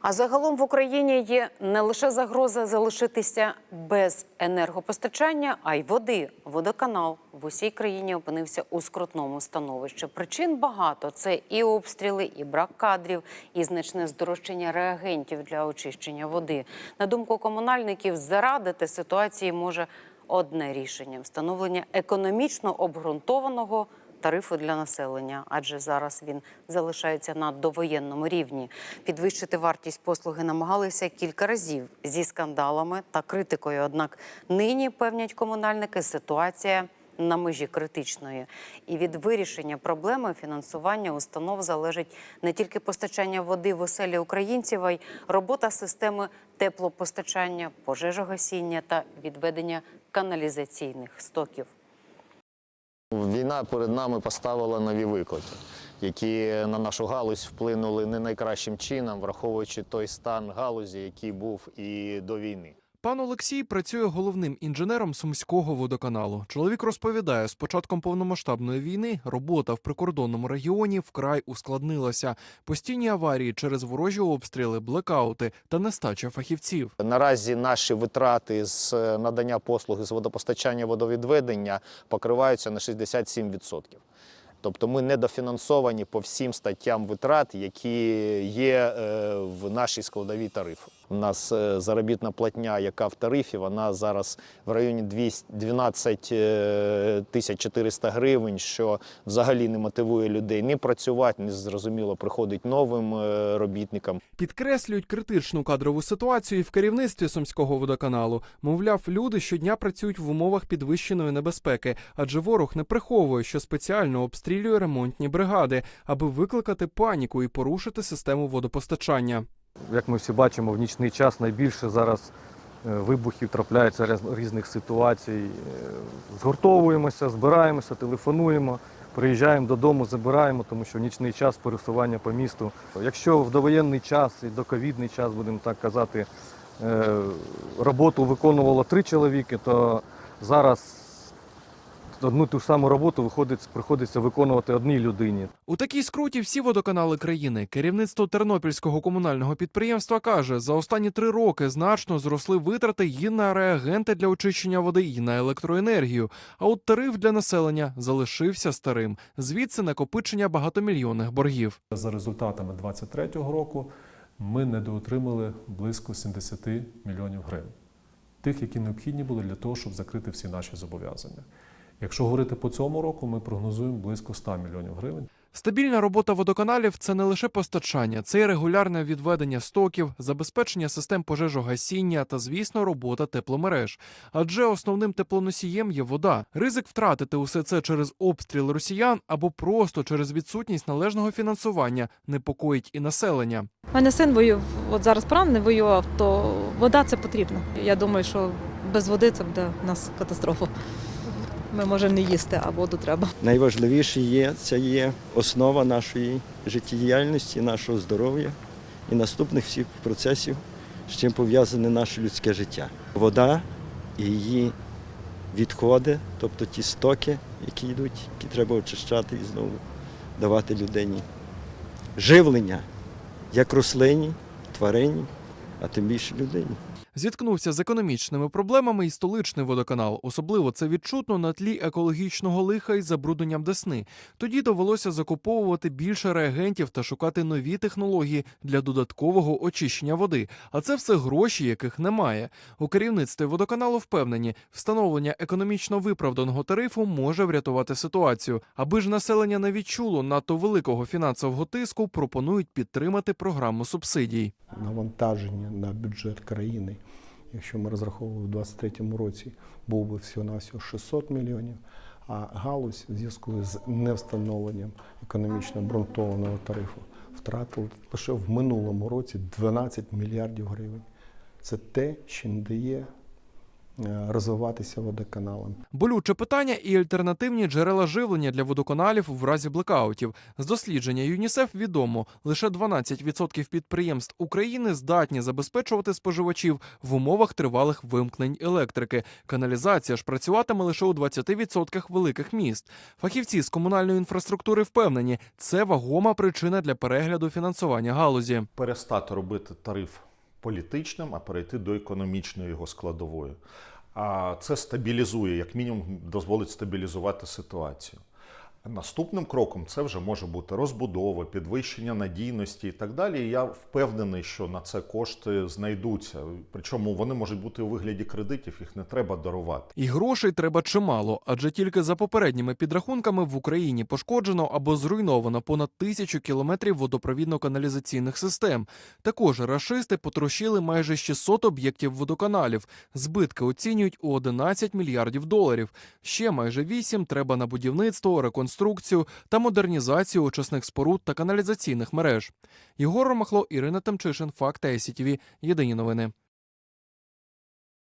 А загалом в Україні є не лише загроза залишитися без енергопостачання, а й води. Водоканал в усій країні опинився у скрутному становищі. Причин багато: це і обстріли, і брак кадрів, і значне здорожчання реагентів для очищення води. На думку комунальників, зарадити ситуації може одне рішення встановлення економічно обґрунтованого тарифу для населення, адже зараз він залишається на довоєнному рівні. Підвищити вартість послуги намагалися кілька разів зі скандалами та критикою. Однак нині певнять комунальники ситуація. На межі критичної і від вирішення проблеми фінансування установ залежить не тільки постачання води в оселі українців, а й робота системи теплопостачання, пожежогасіння та відведення каналізаційних стоків. Війна перед нами поставила нові виклики, які на нашу галузь вплинули не найкращим чином, враховуючи той стан галузі, який був і до війни. Пан Олексій працює головним інженером сумського водоканалу. Чоловік розповідає, з початком повномасштабної війни робота в прикордонному регіоні вкрай ускладнилася. Постійні аварії через ворожі обстріли, блекаути та нестача фахівців. Наразі наші витрати з е, надання послуги з водопостачання водовідведення покриваються на 67%. Тобто ми недофінансовані по всім статтям витрат, які є е, в нашій складовій тарифу. У нас е, заробітна платня, яка в тарифі, вона зараз в районі 200 12 е, тисяч 400 гривень, що взагалі не мотивує людей ні працювати, ні зрозуміло приходить новим е, робітникам. Підкреслюють критичну кадрову ситуацію і в керівництві сумського водоканалу. Мовляв, люди щодня працюють в умовах підвищеної небезпеки, адже ворог не приховує, що спеціально обстрілює ремонтні бригади, аби викликати паніку і порушити систему водопостачання. Як ми всі бачимо, в нічний час найбільше зараз е, вибухів трапляється різних ситуацій. Е, Згуртовуємося, збираємося, телефонуємо, приїжджаємо додому, забираємо, тому що в нічний час пересування по місту. Якщо в довоєнний час і доковідний час, будемо так казати, е, роботу виконувало три чоловіки, то зараз одну ту ж саму роботу виходить, приходиться виконувати одній людині. У такій скруті всі водоканали країни. Керівництво Тернопільського комунального підприємства каже, за останні три роки значно зросли витрати і на реагенти для очищення води, і на електроенергію. А от тариф для населення залишився старим. Звідси накопичення багатомільйонних боргів. За результатами 2023 року ми недоотримали близько 70 мільйонів гривень, тих, які необхідні були для того, щоб закрити всі наші зобов'язання. Якщо говорити по цьому року, ми прогнозуємо близько 100 мільйонів гривень. Стабільна робота водоканалів це не лише постачання, це й регулярне відведення стоків, забезпечення систем пожежогасіння та, звісно, робота тепломереж. Адже основним теплоносієм є вода. Ризик втратити усе це через обстріл росіян або просто через відсутність належного фінансування непокоїть і населення. У мене син воював, от зараз поранений воював, то вода це потрібно. Я думаю, що без води це буде в нас катастрофа. Ми можемо не їсти, а воду треба. Найважливіше є це є основа нашої життєдіяльності, нашого здоров'я і наступних всіх процесів, з чим пов'язане наше людське життя. Вода і її відходи, тобто ті стоки, які йдуть, які треба очищати і знову давати людині. Живлення як рослині, тварині, а тим більше людині. Зіткнувся з економічними проблемами і столичний водоканал. Особливо це відчутно на тлі екологічного лиха і забрудненням Десни. Тоді довелося закуповувати більше реагентів та шукати нові технології для додаткового очищення води. А це все гроші, яких немає. У керівництві водоканалу впевнені, встановлення економічно виправданого тарифу може врятувати ситуацію. Аби ж населення не відчуло надто великого фінансового тиску, пропонують підтримати програму субсидій. навантаження на бюджет країни, якщо ми розраховували в 2023 році, був би всього-навсього 600 мільйонів, а галузь в зв'язку з невстановленням економічно обґрунтованого тарифу втратила лише в минулому році 12 мільярдів гривень. Це те, що не дає розвиватися водоканалам. Болюче питання і альтернативні джерела живлення для водоканалів в разі блекаутів. З дослідження ЮНІСЕФ відомо, лише 12% підприємств України здатні забезпечувати споживачів в умовах тривалих вимкнень електрики. Каналізація ж працюватиме лише у 20% великих міст. Фахівці з комунальної інфраструктури впевнені, це вагома причина для перегляду фінансування галузі. перестати робити тариф політичним, а перейти до економічної його складової. А це стабілізує, як мінімум, дозволить стабілізувати ситуацію. Наступним кроком це вже може бути розбудова, підвищення надійності і так далі. Я впевнений, що на це кошти знайдуться. Причому вони можуть бути у вигляді кредитів, їх не треба дарувати. І грошей треба чимало, адже тільки за попередніми підрахунками в Україні пошкоджено або зруйновано понад тисячу кілометрів водопровідно-каналізаційних систем. Також рашисти потрощили майже 600 об'єктів водоканалів. Збитки оцінюють у 11 мільярдів доларів. Ще майже 8 треба на будівництво, реконструкцію та модернізацію очисних споруд та каналізаційних мереж. Єгор Ромахло, Ірина Темчишин, Факт СІТВ. Єдині новини.